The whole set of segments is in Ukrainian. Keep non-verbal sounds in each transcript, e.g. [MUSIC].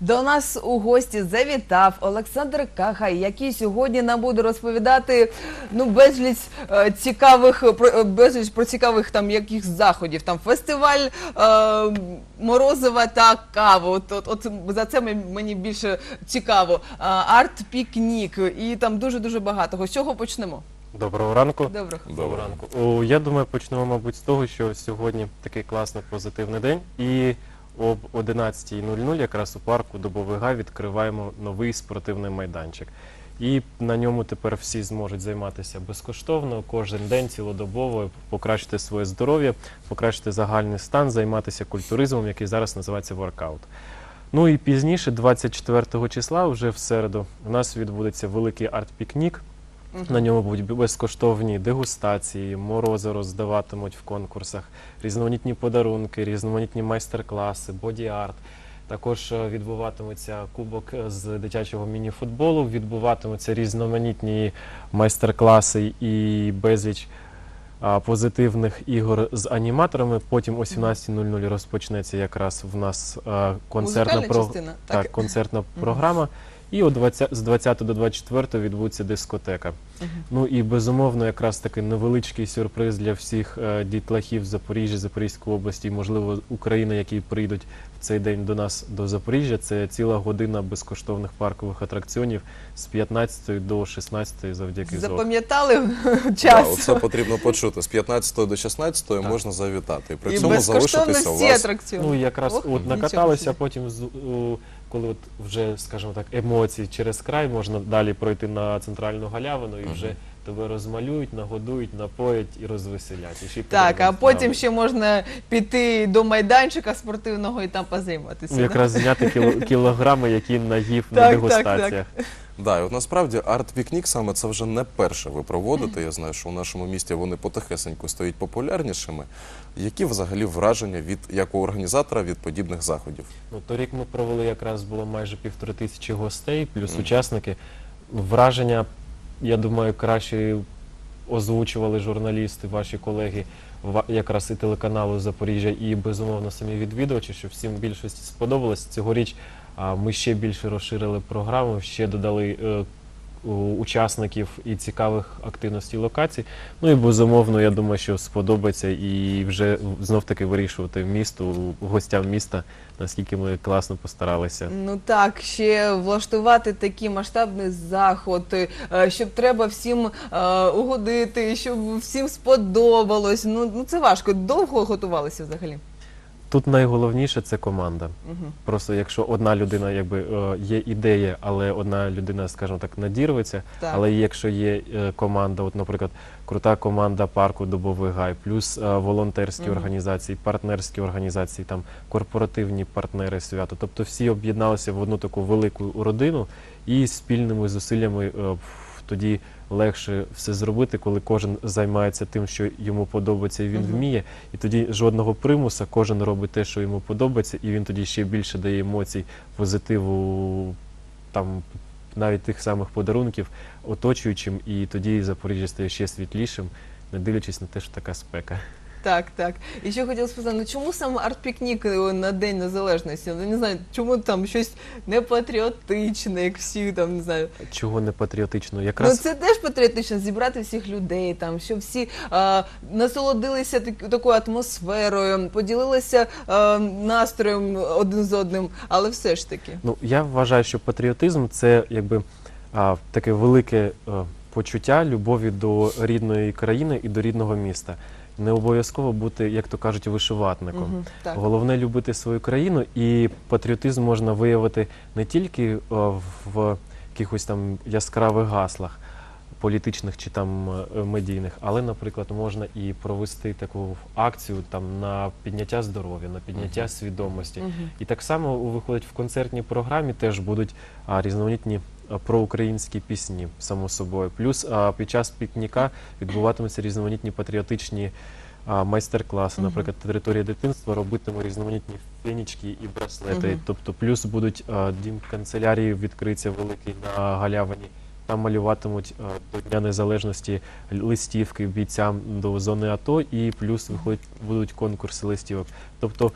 До нас у гості завітав Олександр Кагай, який сьогодні нам буде розповідати ну безліч е, цікавих е, про е, безліч про цікавих там яких заходів. Там фестиваль е, морозива та кави. От, от, от за це мені більше цікаво. Арт-пікнік і там дуже дуже багато. З чого почнемо? Доброго ранку. Доброго. Доброго ранку. О, я думаю, почнемо, мабуть, з того, що сьогодні такий класний позитивний день. І об 11.00 якраз у парку Дубовий Гай відкриваємо новий спортивний майданчик. І на ньому тепер всі зможуть займатися безкоштовно, кожен день цілодобово, покращити своє здоров'я, покращити загальний стан, займатися культуризмом, який зараз називається воркаут. Ну і пізніше, 24 числа, вже в середу, у нас відбудеться великий арт-пікнік. На ньому будуть безкоштовні дегустації, морози роздаватимуть в конкурсах, різноманітні подарунки, різноманітні майстер-класи, боді-арт. Також е, відбуватиметься кубок е, з дитячого міні-футболу, відбуватимуться різноманітні майстер-класи і безліч а, позитивних ігор з аніматорами. Потім о 17.00 розпочнеться якраз в нас е, концертна про... частина. так, концертна програма. І о 20, з 20 до 24 відбудеться дискотека. Мгм. Ну і безумовно, якраз такий невеличкий сюрприз для всіх е, дітлахів Запоріжжя, Запорізької області, і, можливо, України, які прийдуть в цей день до нас до Запоріжжя. Це ціла година безкоштовних паркових атракціонів з 15 до 16 завдяки ЗОО. Запам'ятали [LAUGHS] Да, час. оце потрібно почути. З 15 до 16 можна завітати. При І цьому безкоштовно залишитися у вас. атракціони. Ну якраз Ох, от накаталися, собі. а потім з- у- коли от вже, скажімо так, емоції через край, можна далі пройти на центральну галявину і вже тебе розмалюють, нагодують, напоять і розвеселять. І ще й Так, а потім ще можна піти до майданчика спортивного і там позайматися. Якраз зняти кіло- кілограми, які наїв Так, на так, дегустаціях. Да, і от насправді арт-пікнік саме це вже не перше ви проводите. Я знаю, що у нашому місті вони потихесеньку стають популярнішими. Які взагалі враження від як у організатора від подібних заходів? Ну, торік ми провели якраз було майже півтори тисячі гостей, плюс учасники. Враження, я думаю, краще озвучували журналісти, ваші колеги, якраз і телеканалу Запоріжжя, і безумовно самі відвідувачі, що всім більшості сподобалось. Цьогоріч ми ще більше розширили програму, ще додали. е, Учасників і цікавих активностей локацій. Ну і безумовно, я думаю, що сподобається і вже знов таки вирішувати місту, гостям міста, наскільки ми класно постаралися. Ну так, ще влаштувати такий масштабний заход, е, щоб треба всім е, угодити, щоб всім сподобалось. Ну, ну це важко. Довго готувалися взагалі. Тут найголовніше це команда. Угу. Просто якщо одна людина, якби е, є ідея, але одна людина, скажімо так, надірветься. Так. Але якщо є е, команда, от, наприклад, крута команда парку Дубовий Гай, плюс е, волонтерські Мгм. організації, партнерські організації, там корпоративні партнери свято. Тобто всі об'єдналися в одну таку велику родину і спільними зусиллями тоді легше все зробити, коли кожен займається тим, що йому подобається, і він Мгм. вміє. І тоді жодного примуса, кожен робить те, що йому подобається, і він тоді ще більше дає емоцій, позитиву, там навіть тих самих подарунків оточуючим, і тоді Запоріжжя стає ще світлішим, не дивлячись на те, що така спека. Так, так. І ще хотіла спитати, ну чому саме арт-пікнік е, на День Незалежності? Ну не знаю, чому там щось непатріотичне, як всі там не знаю. Чого не патріотично? Ну це теж патріотично зібрати всіх людей, там щоб всі е, насолодилися так, такою атмосферою, поділилися е, настроєм один з одним, але все ж таки. Ну, я вважаю, що патріотизм це якби а, таке велике е, почуття любові до рідної країни і до рідного міста. Не обов'язково бути, як то кажуть, вишиватником. Так. Головне любити свою країну, і патріотизм можна виявити не тільки е, в якихось там яскравих гаслах політичних чи там е, медійних, але, наприклад, можна і провести таку акцію там на підняття здоров'я, на підняття Мгм. свідомості. Мгм. І так само виходить в концертній програмі теж будуть а, різноманітні проукраїнські пісні, само собою. Плюс під час пікніка відбуватимуться різноманітні патріотичні майстер-класи. Мгм. Наприклад, територія дитинства робитиме різноманітні фенічки і браслети. Тобто, плюс будуть дім канцелярії відкриться великий на галявині. Там малюватимуть до Дня Незалежності листівки бійцям до зони АТО, і плюс виходять будуть конкурси листівок. Тобто,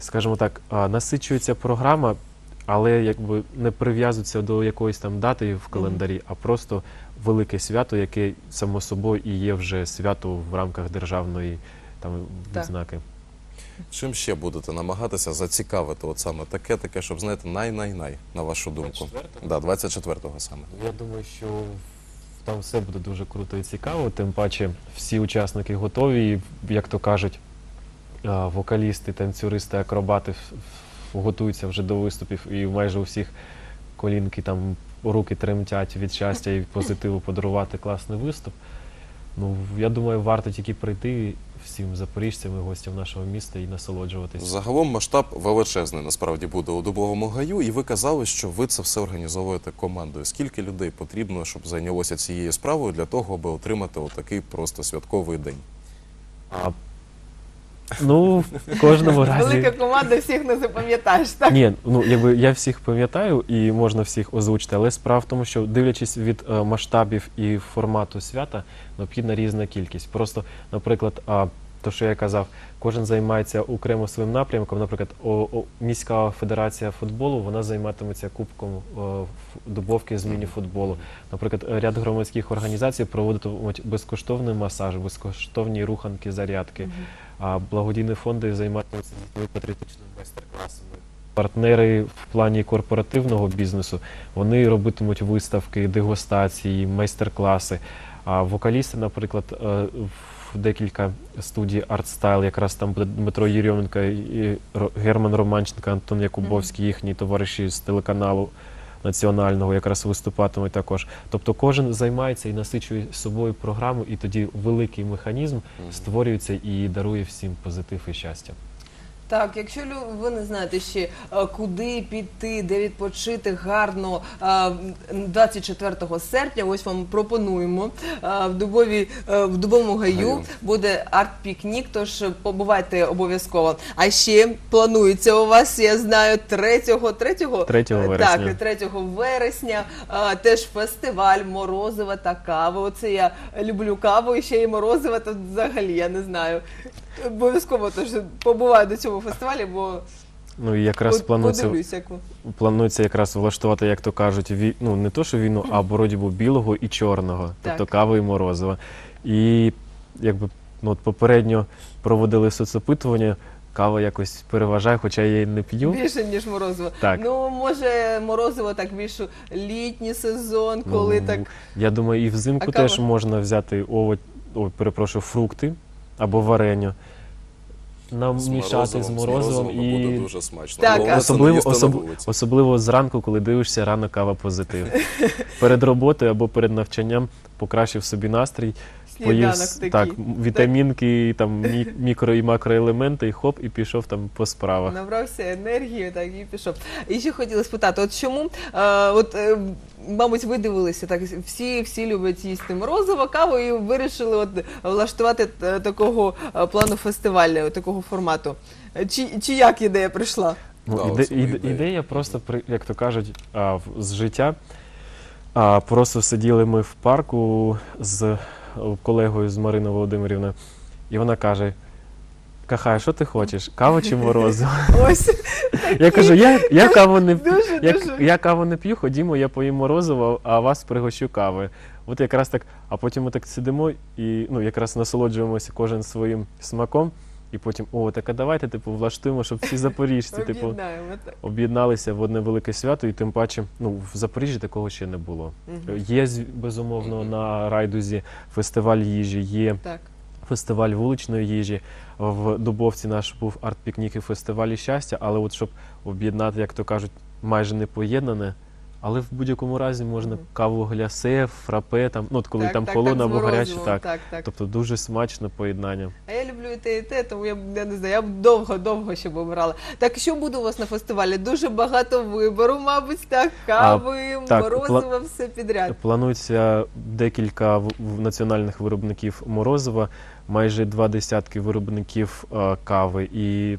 скажімо так, насичується програма але якби не прив'язуються до якоїсь там дати в календарі, а просто велике свято, яке само собою і є вже свято в рамках державної там Так. відзнаки. Чим ще будете намагатися зацікавити от саме таке, таке, щоб знаєте, най-най-най, на вашу думку? 24-го? Да, 24-го саме. Я думаю, що там все буде дуже круто і цікаво. Тим паче всі учасники готові, і, як то кажуть, а, вокалісти, танцюристи, акробати готуються вже до виступів, і майже у всіх колінки там руки тремтять від щастя і позитиву подарувати класний виступ. Ну, я думаю, варто тільки прийти всім запоріжцям і гостям нашого міста і насолоджуватись. Загалом масштаб величезний насправді буде у Дубовому гаю, і ви казали, що ви це все організовуєте командою. Скільки людей потрібно, щоб зайнялося цією справою для того, аби отримати отакий просто святковий день? А, ну, в кожному разі. Велика команда, всіх не запам'ятаєш, так? Ні, ну якби я всіх пам'ятаю і можна всіх озвучити, але справа в тому, що дивлячись від е, масштабів і формату свята, необхідна різна кількість. Просто, наприклад, а, то, що я казав, кожен займається окремо своїм напрямком. Наприклад, о, о, міська федерація футболу вона займатиметься кубком е, ф- дубовки з міні-футболу. Наприклад, ряд громадських організацій проводитимуть безкоштовний масаж, безкоштовні руханки, зарядки. А благодійні фонди займатимуться патріотичними майстер-класами. Партнери в плані корпоративного бізнесу вони робитимуть виставки, дегустації, майстер-класи. А вокалісти, наприклад, е, в декілька студій артстайл. якраз там буде Дмитро Єрьоменко і Герман Романченко, Антон Якубовський, їхні товариші з телеканалу національного якраз виступатимуть також. Тобто кожен займається і насичує собою програму, і тоді великий механізм створюється і дарує всім позитив і щастя. Так, якщо ви не знаєте ще е, куди піти, де відпочити гарно е, 24 серпня, ось вам пропонуємо е, в дубові е, в дубовому гаю Гаю. буде арт-пікнік, тож побувайте обов'язково. А ще планується у вас, я знаю, 3 3, 3 вересня. Так, 3 вересня е, теж фестиваль морозива та кави. Оце я люблю каву і ще й морозива, то взагалі я не знаю. Обов'язково тож побуваю до цього фестивалі, бо Ну і якраз планується, подивлюсь, як планується якраз влаштувати, як то кажуть, ві... ну не то, що війну, а боротьбу білого і чорного, тобто Так. кави і морозива. І якби ну, от попередньо проводили соцопитування, кава якось переважає, хоча я її не п'ю. Більше, ніж морозиво. Так. Ну, може, морозиво так більше літній сезон, коли Ну, так. Я думаю, і взимку А кава? теж можна взяти овоч, ой, перепрошую, фрукти або вареню. Намішати з морозивом буде і дуже смачно. Так, Головне, а- це особливо, їсти на особ, вулиці. особливо зранку, коли дивишся рано кава позитив. [LAUGHS] Перед роботою або перед навчанням покращив собі настрій, Сніданок поїв такий. так, м- вітамінки, там мі- [LAUGHS] мікро і макроелементи, і хоп, і пішов там по справах. Набрався енергії, так і пішов. І ще хотіла спитати: от чому, е, от, е, мабуть, ви дивилися, так всі, всі люблять їсти морозиво, каву, і вирішили от влаштувати е, такого е, плану фестивалю, такого формату. Е, Чи, чи як ідея прийшла? Ну, Да, іде, іде- ідея. ідея просто, як то кажуть, з життя. А, просто сиділи ми в парку з колегою з Мариною Володимирівною, і вона каже: Кахай, що ти хочеш? Каву чи морозиво? [LAUGHS] Ось Я кажу, я, я каву не п'ю. дуже Я, дуже. я каву не п'ю, ходімо, я поїм морозиво, а вас пригощу кави. От якраз так, а потім ми так сидимо і ну, якраз насолоджуємося кожен своїм смаком, і потім, о, так а давайте типу, влаштуємо, щоб всі запоріжці типу, Об'єднаємо так. об'єдналися в одне велике свято, і тим паче, ну, в Запоріжжі такого ще не було. Мгм. Є, з- безумовно, на райдузі фестиваль їжі, є Так. Фестиваль вуличної їжі. В Дубовці наш був арт-пікнік і фестивалі щастя, але от щоб об'єднати, як то кажуть, майже не поєднане. Але в будь-якому разі можна Мгм. каву глясе, фрапе, там, ну, от коли так, там так, холодно так, з або гаряче, морозивом, так. так, так. Тобто дуже смачне поєднання. А я люблю і те, і те, тому я, б- я не знаю, я б довго-довго ще б обирала. Так що буде у вас на фестивалі? Дуже багато вибору, мабуть, так, кави, так, морозиво, все підряд. Планується декілька в- в національних виробників морозива, майже два десятки виробників е, кави і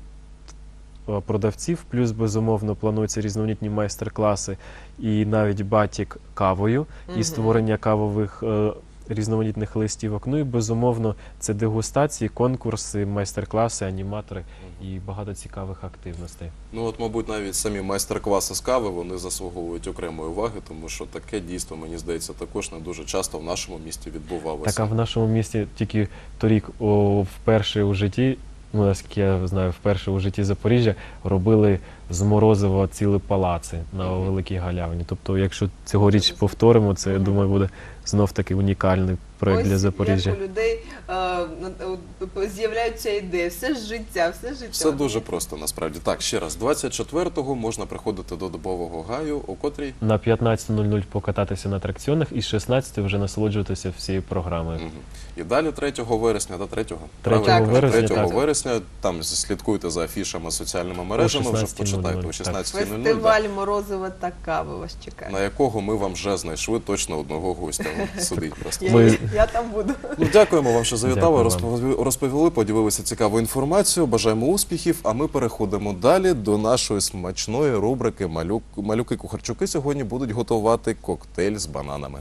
продавців. Плюс, безумовно, плануються різноманітні майстер-класи і навіть батік кавою, і створення кавових е, різноманітних листівок. Ну і безумовно, це дегустації, конкурси, майстер-класи, аніматори і багато цікавих активностей. Ну от, мабуть, навіть самі майстер-класи з кави вони заслуговують окремої уваги, тому що таке дійство, мені здається, також не дуже часто в нашому місті відбувалося. Так, а в нашому місті тільки торік о, вперше у житті, ну наскільки я знаю, вперше у житті Запоріжжя робили з морозива цілі палаци на великій галявині. Тобто, якщо цьогоріч повторимо, це я думаю буде знов таки унікальний проект для Запоріжжя. як у людей е, на- з'являються ідеї, все ж життя, все життя. Все дуже просто насправді. Так, ще раз, 24-го можна приходити до добового гаю, о котрій На 15.00 покататися на атракціонах і з 16 вже насолоджуватися всією програмою. Мгм. І далі 3 вересня до 3 3 Правильно, вересня, 3 так. вересня там слідкуйте за афішами соціальними мережами, вже 16:00, почитайте о 16.00, Фестиваль морозива та кави вас чекає. на якого ми вам вже знайшли точно одного гостя. От Сидить просто. Я, Ми- я там буду. Ну, дякуємо вам, що завітали, Дякую розповіли, розповіли, поділилися цікавою інформацією. Бажаємо успіхів. А ми переходимо далі до нашої смачної рубрики Малюк, Малюки Кухарчуки. Сьогодні будуть готувати коктейль з бананами.